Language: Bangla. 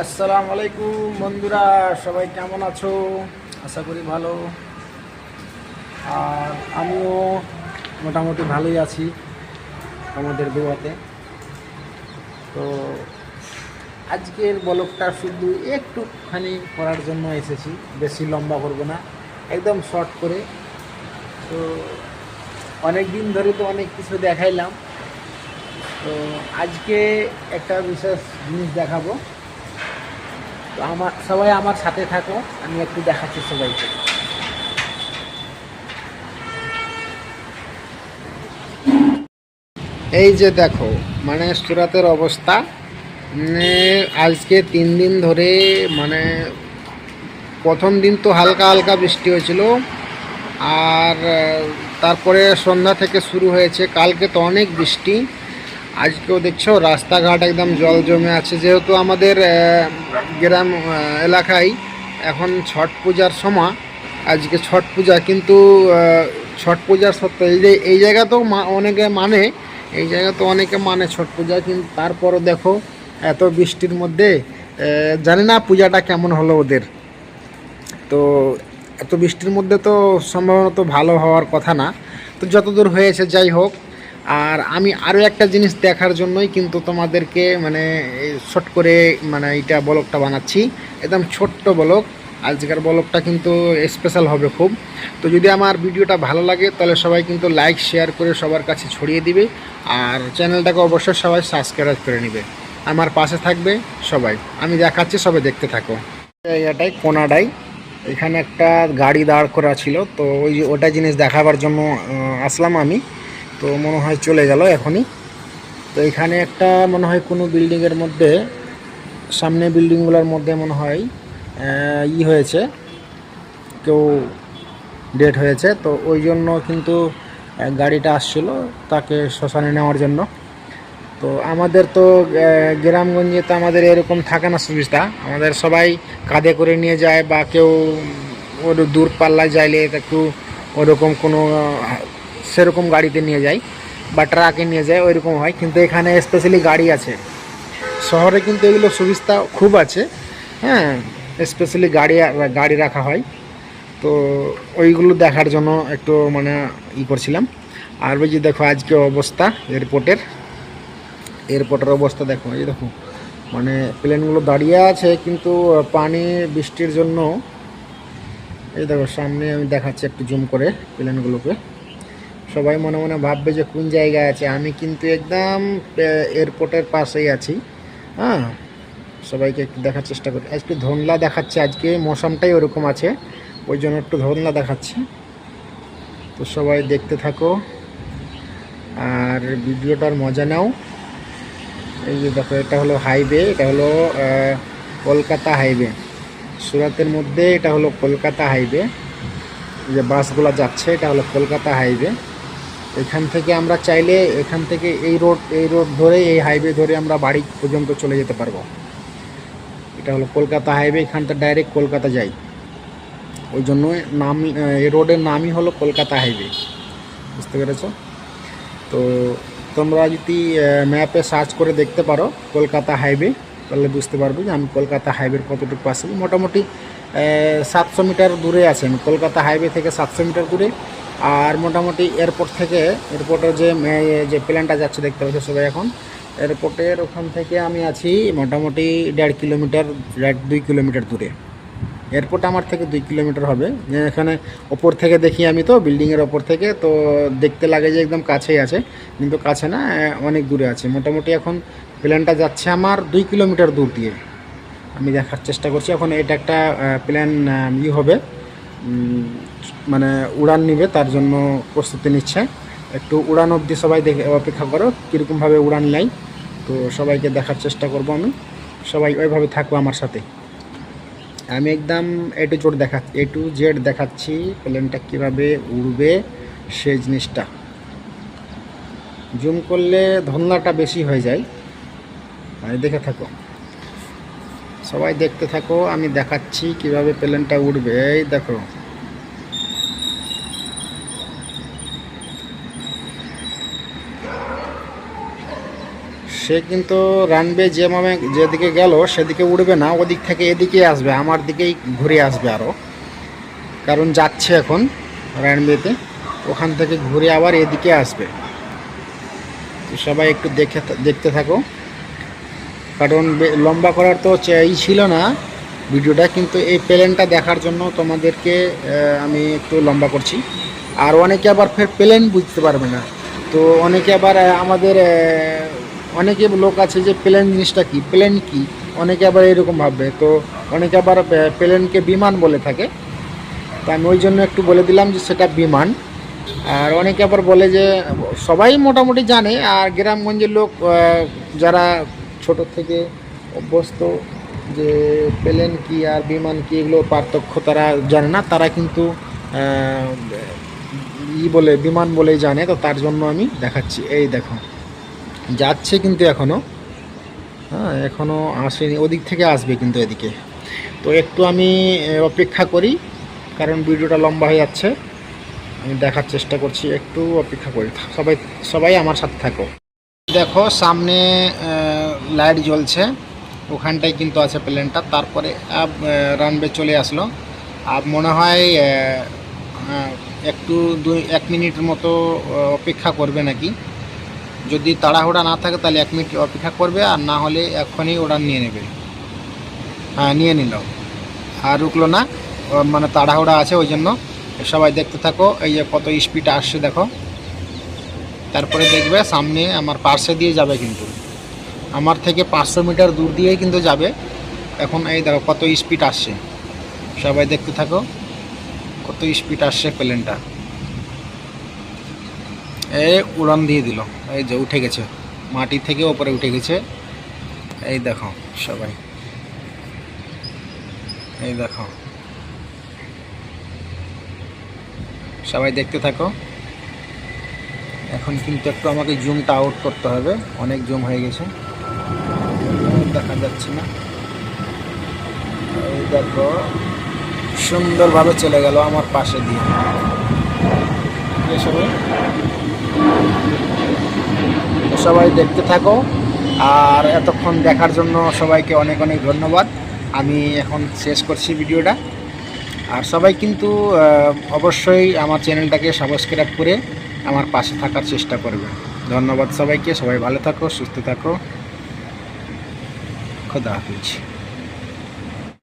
আসসালামু আলাইকুম বন্ধুরা, সবাই কেমন আছো? আশা করি ভালো। আর আমিও মোটামুটি ভালোই আছি আমাদের দোয়াতে তো আজকের বলকটা শুধু একটুখানি করার জন্য এসেছি, বেশি লম্বা করব না, একদম শর্ট করে। তো অনেক দিন ধরে তো অনেক কিছু দেখাইলাম। তো আজকে একটা বিশেষ জিনিস দেখাবো। তো আমার, সবাই আমার সাথে থাকো, আমি একটু দেখাচ্ছি সবাইকে। এই যে দেখো মানে সুরাতের অবস্থা মানে আজকে তিন দিন ধরে মানে প্রথম দিন তো হালকা হালকা বৃষ্টি হয়েছিল, আর তারপরে সন্ধ্যা থেকে শুরু হয়েছে, কালকে তো অনেক বৃষ্টি। আজকেও দেখছ, রাস্তাঘাট একদম জল জমে আছে, যেহেতু আমাদের গ্রাম এলাকায় এখন ছট পূজার সময়। আজকে ছট পূজা কিন্তু ছট পূজার সত্ত্বে এই যে, এই জায়গা তো অনেকে মানে এই জায়গা তো অনেকে মানে ছট পূজা, কিন্তু তারপরও দেখো, এত বৃষ্টির মধ্যে জানি না পূজাটা কেমন হলো ওদের। তো এত বৃষ্টির মধ্যে তো সম্ভবত ভালো হওয়ার কথা না। তো যতদূর হয়েছে, যাই হোক আর আমি আরও একটা জিনিস দেখার জন্যই কিন্তু তোমাদেরকে মানে শর্ট করে মানে এইটা বলকটা বানাচ্ছি। একদম ছোট্ট বলক। আজকের বলকটা কিন্তু স্পেশাল হবে খুব। তো যদি আমার ভিডিওটা ভালো লাগে, তাহলে সবাই কিন্তু লাইক শেয়ার করে সবার কাছে ছড়িয়ে দিবে। আর চ্যানেলটাকে অবশ্যই সবাই সাবস্ক্রাইব করে নেবে। আমার পাশে থাকবে সবাই। আমি দেখাচ্ছি, সবাই দেখতে থাকো। এটাই কোনাডাই এখানে একটা গাড়ি দাঁড় করা ছিল। তো ওই ওটা জিনিস দেখাবার জন্য আসলাম আমি। তো মনে হয় চলে গেল এখনই। তো এখানে একটা মনে হয় কোনো বিল্ডিংয়ের মধ্যে, সামনে বিল্ডিংগুলোর মধ্যে মনে হয় ই হয়েছে, কেউ ডেট হয়েছে। তো ওই জন্য কিন্তু গাড়িটা আসছিল তাকে শ্মশানে নেওয়ার জন্য। তো আমাদের তো গ্রামগঞ্জে তো আমাদের এরকম থাকে না সুবিধা। আমাদের সবাই কাঁধে করে নিয়ে যায় বা কেউ ওর দূর পাল্লায় যাইলে একটু ওরকম কোনো সেরকম গাড়িতে নিয়ে যায় বা ট্রাকে নিয়ে যায়, ওইরকম হয়। কিন্তু এখানে স্পেশালি গাড়ি আছে। শহরে কিন্তু এগুলো সুবিধা খুব আছে। হ্যাঁ স্পেশালি গাড়ি গাড়ি রাখা হয়। তো ওইগুলো দেখার জন্য একটু মানে ই করছিলাম। আর ওই যে দেখো আজকে অবস্থা এয়ারপোর্টের। এয়ারপোর্টের অবস্থা দেখো, এই দেখো। মানে প্লেনগুলো দাঁড়িয়ে আছে, কিন্তু পানি, বৃষ্টির জন্য, এই দেখো সামনে আমি দেখাচ্ছি একটু জুম করে প্লেনগুলোকে। সবাই মনে মনে ভাববে যে কোন জায়গায় আছে। আমি কিন্তু একদম এয়ারপোর্টের পাশেই আছি। হ্যাঁ সবাইকে একটু দেখার চেষ্টা করি। একটু ধনলা দেখাচ্ছে। আজকে মৌসুমটাই ওরকম আছে। ওই জন্য একটু ধনলা দেখাচ্ছে। তো সবাই দেখতে থাকো। আর ভিডিওটার মজা নাও। এই যে দেখো, এটা হলো হাইওয়ে এটা হলো কলকাতা হাইওয়ে সুরাতের মধ্যে এটা হলো কলকাতা হাইওয়ে যে বাসগুলো যাচ্ছে, এটা হলো কলকাতা হাইওয়ে এখান থেকে আমরা চাইলে এখান থেকে এই রোড এই রোড ধরে এই হাইওয়ে ধরে আমরা বাড়ি পর্যন্ত চলে যেতে পারব। এটা হলো কলকাতা হাইওয়ে এখানটা ডাইরেক্ট কলকাতা যাই। ওই জন্য নাম, এই রোডের নামই হলো কলকাতা হাইওয়ে বুঝতে পেরেছ? তো তোমরা যদি ম্যাপে সার্চ করে দেখতে পারো কলকাতা হাইওয়ে তাহলে বুঝতে পারবে যে আমি কলকাতা হাইওয়ের কতটুকু পাশে। মোটামুটি সাতশো মিটার দূরে আছে। আমি কলকাতা হাইওয়ে থেকে সাতশো মিটার দূরে আর মোটামুটি এয়ারপোর্ট থেকে এয়ারপোর্টের যে যে প্লেনটা যাচ্ছে দেখতে পাচ্ছি সবাই এখন এয়ারপোর্টের ওখান থেকে আমি আছি মোটামুটি দেড় কিলোমিটার, দেড়, দুই কিলোমিটার দূরে। এয়ারপোর্ট আমার থেকে দুই কিলোমিটার হবে। এখানে ওপর থেকে দেখি আমি তো বিল্ডিংয়ের ওপর থেকে, তো দেখতে লাগে যে একদম কাছেই আছে, কিন্তু কাছে না, অনেক দূরে আছে। মোটামুটি এখন প্লেনটা যাচ্ছে আমার দুই কিলোমিটার দূর দিয়ে। আমি দেখার চেষ্টা করছি। এখন এটা একটা প্ল্যান ই হবে। মানে উড়ান নিবে, তার জন্য প্রস্তুতি নিচ্ছে। একটু উড়ান অবধি সবাই দেখে অপেক্ষা করো কীরকমভাবে উড়ান নেয়। তো সবাইকে দেখার চেষ্টা করব আমি। সবাই ওইভাবে থাকব আমার সাথে। আমি একদম এ টু জোড দেখা এ টু জেড দেখাচ্ছি প্লেনটা কীভাবে উড়বে, সেই জিনিসটা। জুম করলে ধন্যাটা বেশি হয়ে যায়। আর দেখে থাকো। সবাই দেখতে থাকো, আমি দেখাচ্ছি কীভাবে প্লেনটা উঠবে এই দেখো। সে কিন্তু রানবে যেভাবে যেদিকে গেল, সেদিকে উড়বে না, ওদিক থেকে এদিকে আসবে, আমার দিকেই ঘুরে আসবে আরও কারণ যাচ্ছে এখন রানবেতে, ওখান থেকে ঘুরে আবার এদিকে আসবে। তো সবাই একটু দেখে দেখতে থাকো। কারণ লম্বা করার তো চাই ছিল না ভিডিওটা, কিন্তু এই প্লেনটা দেখার জন্য তোমাদেরকে আমি একটু লম্বা করছি। আর অনেকে আবার ফের প্লেন বুঝতে পারবে না। তো অনেকে আবার আমাদের অনেকে লোক আছে যে প্লেন জিনিসটা কি? প্লেন কি? অনেকে আবার এরকম ভাববে। তো অনেকে আবার প্লেনকে বিমান বলে থাকে। তো আমি ওই জন্য একটু বলে দিলাম যে সেটা বিমান। আর অনেকে আবার বলে যে, সবাই মোটামুটি জানে। আর গ্রামগঞ্জের লোক যারা ছোট থেকে অভ্যস্ত যে প্লেন কি আর বিমান কি, এগুলো পার্থক্য তারা জানে না। তারা কিন্তু ই বলে, বিমান বলেই জানে। তো তার জন্য আমি দেখাচ্ছি। এই দেখো। যাচ্ছে কিন্তু এখনও হ্যাঁ এখনও আসেনি, ওদিক থেকে আসবে কিন্তু এদিকে। তো একটু আমি অপেক্ষা করি, কারণ ভিডিওটা লম্বা হয়ে যাচ্ছে। আমি দেখার চেষ্টা করছি, একটু অপেক্ষা করি। সবাই সবাই আমার সাথে থাকো। দেখো, সামনে লাইট জ্বলছে। ওখানটায় কিন্তু আছে প্লেনটা। তারপরে আব রানবে চলে আসলো। আর মনে হয় একটু দুই, এক মিনিটের মতো অপেক্ষা করবে নাকি? যদি তাড়াহুড়া না থাকে তাহলে এক মিনিট অপেক্ষা করবে আর না হলে এখনই উড়ান নিয়ে নেবে। হ্যাঁ নিয়ে নিল। আর রুকলো না। মানে তাড়াহুড়া আছে ওই জন্য। সবাই দেখতে থাকো, এই যে কত স্পিড আসছে দেখো। তারপরে দেখবে সামনে আমার পার্শ্বে দিয়ে যাবে কিন্তু। আমার থেকে পাঁচশো মিটার দূর দিয়েই কিন্তু যাবে। এখন এই দেখো কত স্পিড আসছে। সবাই দেখতে থাকো, কত স্পিড আসছে প্লেনটা। এই উড়ান দিয়ে দিল। এই যে উঠে গেছে। মাটি থেকে ওপরে উঠে গেছে। এই দেখো সবাই। এই দেখো। সবাই দেখতে থাকো। এখন কিন্তু একটু আমাকে জুমটা আউট করতে হবে। অনেক জুম হয়ে গেছে। দেখা যাচ্ছে না। এই দেখো, সুন্দরভাবে চলে গেল আমার পাশে দিয়ে। সবাই। সবাই দেখতে থাকো। আর এতক্ষণ দেখার জন্য সবাইকে অনেক অনেক ধন্যবাদ। আমি এখন শেষ করছি ভিডিওটা। আর সবাই কিন্তু অবশ্যই আমার চ্যানেলটাকে সাবস্ক্রাইব করে আমার পাশে থাকার চেষ্টা করবে। ধন্যবাদ সবাইকে। সবাই ভালো থাকো, সুস্থ থাকো। খোদা হাফিজ।